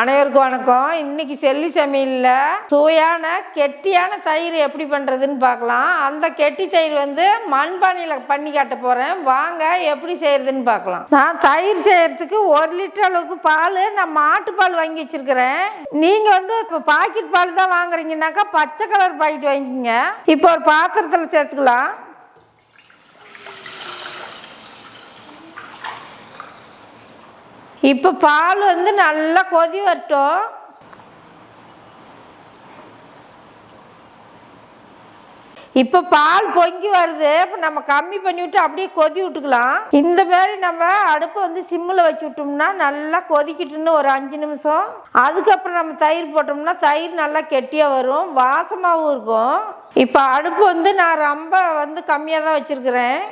அனைவருக்கும் வணக்கம். இன்னைக்கு செல்லி சமையலில் சுவையான கெட்டியான தயிர் எப்படி பண்ணுறதுன்னு பார்க்கலாம். அந்த கெட்டி தயிர் வந்து மண்பானையில் பண்ணி காட்ட போகிறேன் வாங்க எப்படி செய்கிறதுன்னு பார்க்கலாம். நான் தயிர் செய்கிறதுக்கு ஒரு லிட்டர் அளவுக்கு பால் நான் மாட்டுப்பால் வாங்கி வச்சிருக்கிறேன். நீங்கள் வந்து இப்போ பாக்கெட் பால் தான் வாங்குறீங்கன்னாக்கா பச்சை கலர் பாக்கெட் வாங்கிக்கோங்க. இப்போ ஒரு பாத்திரத்தில் சேர்த்துக்கலாம். இப்போ பால் வந்து நல்லா கொதி வரட்டும். இப்போ பால் பொங்கி வருது. இப்போ நம்ம கம்மி பண்ணி விட்டு அப்படியே கொதி விட்டுக்கலாம். இந்த மாதிரி நம்ம அடுப்பை வந்து சிம்மில் வச்சு விட்டோம்னா நல்லா கொதிக்கிட்டுன்னு ஒரு அஞ்சு நிமிஷம். அதுக்கப்புறம் நம்ம தயிர் போட்டோம்னா தயிர் நல்லா கெட்டியாக வரும். வாசமாகவும் இருக்கும். இப்போ அடுப்பு வந்து நான் ரொம்ப வந்து கம்மியாக தான் வச்சுருக்கிறேன்.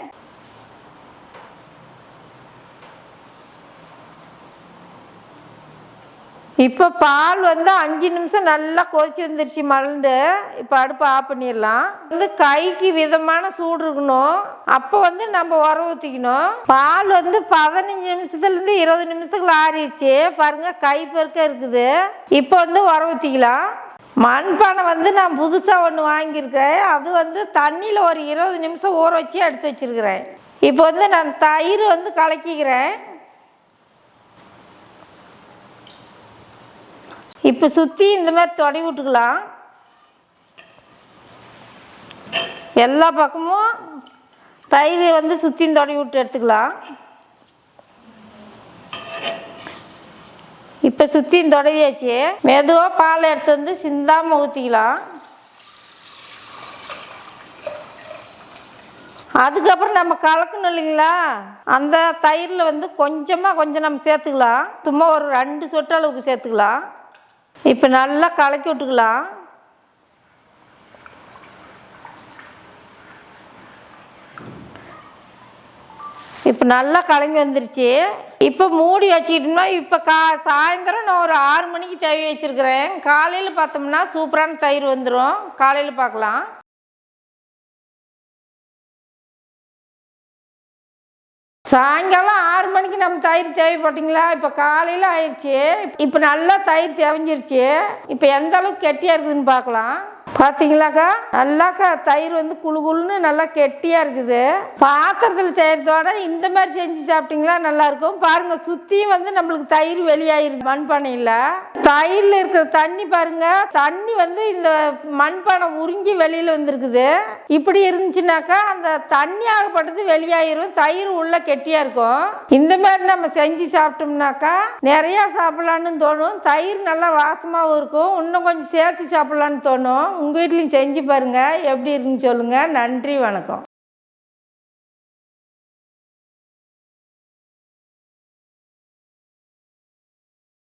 இப்போ பால் வந்து அஞ்சு நிமிஷம் நல்லா கொதிச்சு வந்துருச்சு மலர்ந்து இப்போ அடுப்பு ஆஃப் பண்ணிடலாம். வந்து கைக்கு விதமான சூடு இருக்கணும். அப்போ வந்து நம்ம உர ஊற்றிக்கணும் பால் வந்து பதினஞ்சு நிமிஷத்துலேருந்து இருபது நிமிஷத்துக்குள்ள ஆறிடுச்சு. பாருங்க கை பெருக்க இருக்குது. இப்போ வந்து உர ஊற்றிக்கலாம் மண்பானை வந்து நான் புதுசாக ஒன்று வாங்கியிருக்கேன். அது வந்து தண்ணியில் ஒரு இருபது நிமிஷம் ஊற வச்சு எடுத்து வச்சிருக்கிறேன். இப்போ வந்து நான் தயிர் வந்து கலக்கிக்கிறேன். இப்போ சுற்றி இந்த மாதிரி தொடை விட்டுக்கலாம். எல்லா பக்கமும் தயிர் வந்து சுற்றியும் தொடை விட்டு எடுத்துக்கலாம். இப்போ சுற்றியும் தொடவியாச்சு. மெதுவாக பால் எடுத்து வந்து சிந்தாமல் ஊற்றிக்கலாம் அதுக்கப்புறம் நம்ம கலக்கணும் இல்லைங்களா? அந்த தயிரில் வந்து கொஞ்சமாக கொஞ்சம் நம்ம சேர்த்துக்கலாம். சும்மா ஒரு ரெண்டு சொட்டு அளவுக்கு சேர்த்துக்கலாம். இப்போ நல்லா கலக்கி விட்டுக்கலாம். இப்போ நல்லா கலங்கி வந்துருச்சு. இப்போ மூடி வச்சுக்கிட்டோம்னா இப்போ கா சாயந்தரம் நான் ஒரு ஆறு மணிக்கு தவி வச்சுருக்கிறேன். காலையில் பார்த்தோம்னா சூப்பரான தயிர் வந்துடும் காலையில் பார்க்கலாம். சாயங்காலம் ஆறு மணிக்கு நம்ம தயிர் தேவைப்பட்டீங்களா? இப்போ காலையில் ஆயிடுச்சு இப்போ நல்லா தயிர் தேவைஞ்சிருச்சு. இப்போ எந்த அளவுக்கு கெட்டியாக இருக்குதுன்னு பார்க்கலாம் பார்த்தீங்களாக்கா நல்லாக்கா தயிர் வந்து குழு குழுன்னு நல்லா கெட்டியாக இருக்குது. பாத்திரத்தில் செய்கிறதோட இந்த மாதிரி செஞ்சு சாப்பிட்டீங்களா? நல்லா இருக்கும் பாருங்க சுற்றியும் வந்து நம்மளுக்கு தயிர் வெளியாயிருக்கு. மண்பானையில். தயிரில் இருக்கிற தண்ணி பாருங்க. தண்ணி வந்து இந்த மண்பானை உறிஞ்சி வெளியில் வந்திருக்குது. இப்படி இருந்துச்சுனாக்கா அந்த தண்ணி ஆகப்பட்டது வெளியாயிரும். தயிர் உள்ள கெட்டியாக இருக்கும். இந்த மாதிரி நம்ம செஞ்சு சாப்பிட்டோம்னாக்கா நிறையா சாப்பிட்லான்னு தோணும். தயிர் நல்லா வாசமாகவும் இருக்கும். இன்னும் கொஞ்சம் சேர்த்து சாப்பிட்லான்னு தோணும். உங்கள் வீட்லேயும் செஞ்சு பாருங்கள் எப்படி இருக்குன்னு சொல்லுங்கள் நன்றி வணக்கம்.